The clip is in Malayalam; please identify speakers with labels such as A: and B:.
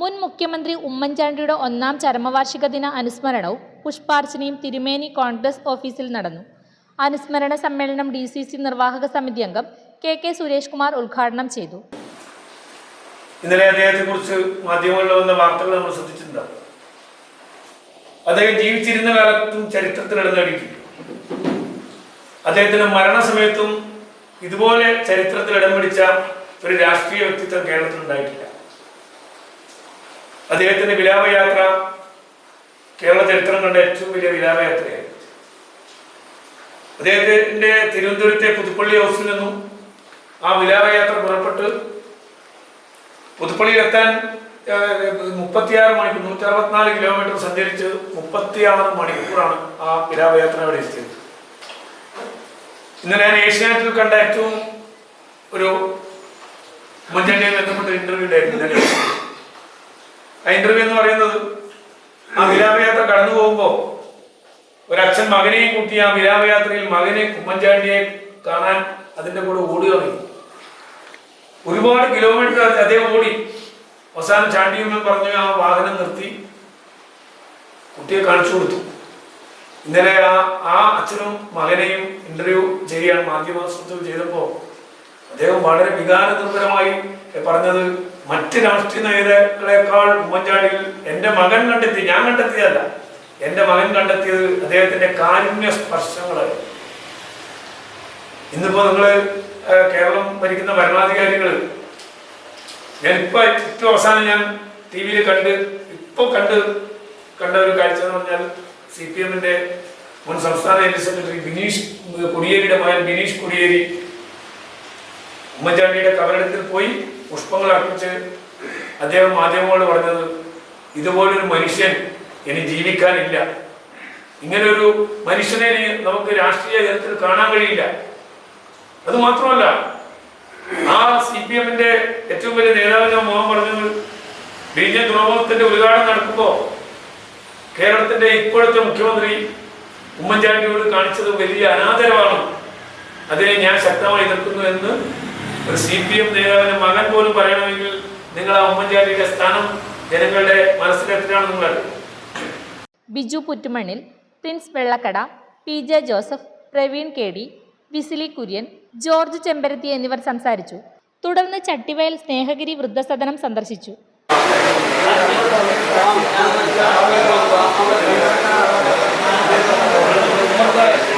A: മുൻ മുഖ്യമന്ത്രി ഉമ്മൻചാണ്ടിയുടെ ഒന്നാം ചരമവാർഷിക ദിന അനുസ്മരണവും പുഷ്പാർച്ചനയും തിരുമേനി കോൺഗ്രസ് ഓഫീസിൽ നടന്നു. അനുസ്മരണ സമ്മേളനം ഡി സി സി നിർവാഹക സമിതി അംഗം കെ കെ സുരേഷ് കുമാർ ഉദ്ഘാടനം ചെയ്തു.
B: ഇന്നലെ അദ്ദേഹത്തെ കുറിച്ച് മാധ്യമങ്ങളിൽ വന്ന വാർത്തകൾ നമ്മൾ ശ്രദ്ധിച്ചിട്ടുണ്ടാവും അദ്ദേഹം ജീവിച്ചിരുന്ന കാലത്തും ചരിത്രത്തിൽ ഇടം അദ്ദേഹത്തിന്റെ മരണസമയത്തും ഇതുപോലെ ചരിത്രത്തിൽ ഇടം പിടിച്ച ഒരു രാഷ്ട്രീയ വ്യക്തിത്വം കേരളത്തിൽ ഉണ്ടായിട്ടില്ല. അദ്ദേഹത്തിന്റെ വിലാപയാത്ര കേരള ചരിത്രം കണ്ട ഏറ്റവും വലിയ വിലാപയാത്രയായിരുന്നു അദ്ദേഹത്തിന്റെ തിരുവനന്തപുരത്തെ പുതുപ്പള്ളി ഹൗസിൽ നിന്നും ആ വിലാപയാത്ര പുറപ്പെട്ട് പുതുപ്പള്ളിയിൽ എത്താൻ മുപ്പത്തിയാറ് മണിക്കൂർ നൂറ്റി അറുപത്തിനാല് കിലോമീറ്റർ സഞ്ചരിച്ച് മുപ്പത്തിയാറ് മണിക്കൂറാണ് ആ വിലാപയാത്ര അവിടെ എത്തിയത്. ഇന്ന് ഞാൻ ഏഷ്യാനെറ്റിൽ കണ്ട ഏറ്റവും ഒരു ഉമ്മൻചാണ്ടിയെ ബന്ധപ്പെട്ട ഇന്റർവ്യൂ ഉണ്ടായിരുന്നു. ഇന്നലെ ആ ഇന്റർവ്യൂ എന്ന് പറയുന്നത് ആ വിലാപയാത്ര കടന്നു പോകുമ്പോൾ ഒരച്ഛൻ മകനെയും കൂട്ടി ആ വിലാപയാത്രയിൽ മകനെ കുമ്മൻചാണ്ടിയെ കാണാൻ അതിന്റെ കൂടെ ഓടുക ഒരുപാട് കിലോമീറ്റർ അദ്ദേഹം ഓടി. അവസാനം ചാണ്ടിയമ്മൻ പറഞ്ഞു ആ വാഹനം നിർത്തി. കുട്ടിയെ കാണിച്ചു കൊടുത്തു. ഇന്നലെ ആ ആ അച്ഛനും മകനെയും ഇന്റർവ്യൂ ചെയ്യാൻ മാധ്യമത്തിൽ ചെയ്തപ്പോ അദ്ദേഹം വളരെ വികാരനിർഭരമായി പറഞ്ഞത് മറ്റ് രാഷ്ട്രീയ നേതാക്കളെക്കാൾ ഉമ്മൻചാണ്ടിയിൽ എന്റെ മകൻ കണ്ടെത്തി ഞാൻ കണ്ടെത്തിയതല്ല. എന്റെ മകൻ കണ്ടെത്തിയത് അദ്ദേഹത്തിന്റെ കാരുണ്യ സ്പർശങ്ങൾ ഇന്നിപ്പോ നിങ്ങൾ കേരളം ഭരിക്കുന്ന ഭരണാധികാരികൾ ഞാൻ ഇപ്പൊ ഏറ്റവും അവസാനം ഞാൻ ടി വിയിൽ കണ്ട് ഇപ്പൊ കണ്ട് കണ്ട ഒരു കാഴ്ച എന്ന് പറഞ്ഞാൽ സി പി എമ്മിന്റെ മുൻ സംസ്ഥാന ജനറൽ സെക്രട്ടറി ബിനീഷ് കൊടിയേരിയുടെ മകൻ ബിനീഷ് കൊടിയേരി ഉമ്മൻചാണ്ടിയുടെ കബറിടത്തിൽ പോയി പുഷ്പങ്ങൾ അർപ്പിച്ച് അദ്ദേഹം മാധ്യമങ്ങളോട് പറഞ്ഞത് ഇതുപോലൊരു മനുഷ്യൻ ഇനി ജീവിക്കാനില്ല. ഇങ്ങനൊരു മനുഷ്യനെ നമുക്ക് രാഷ്ട്രീയ തലത്തിൽ കാണാൻ കഴിയില്ല. അത് മാത്രമല്ല ആ സി പി എമ്മിന്റെ ഏറ്റവും വലിയ നേതാവിന്റെ മോഹൻ പറഞ്ഞത് വിഴിഞ്ഞ തുറമുഖത്തിന്റെ ഉദ്ഘാടനം നടക്കുമ്പോ കേരളത്തിന്റെ ഇപ്പോഴത്തെ മുഖ്യമന്ത്രി ഉമ്മൻചാണ്ടിയോട് കാണിച്ചത് വലിയ അനാദരവാണ്. അതിനെ ഞാൻ ശക്തമായി എതിർക്കുന്നു എന്ന് ഒരു സി പി എം നേതാവിന്റെ മകൻ പോലും പറയണമെങ്കിൽ നിങ്ങൾ ആ ഉമ്മൻചാണ്ടിയുടെ സ്ഥാനം ജനങ്ങളുടെ മനസ്സിലെത്തിനാണ് നിങ്ങൾ
A: Biju Puttumannil Prince Vellakkada P J Joseph Praveen K D Wesley Kurian George Chemparathi എന്നിവർ സംസാരിച്ചു തുടർന്ന് ചട്ടിവയൽ സ്നേഹഗിരി വൃദ്ധസദനം സന്ദർശിച്ചു
C: ഗൃഹപ്രവേശം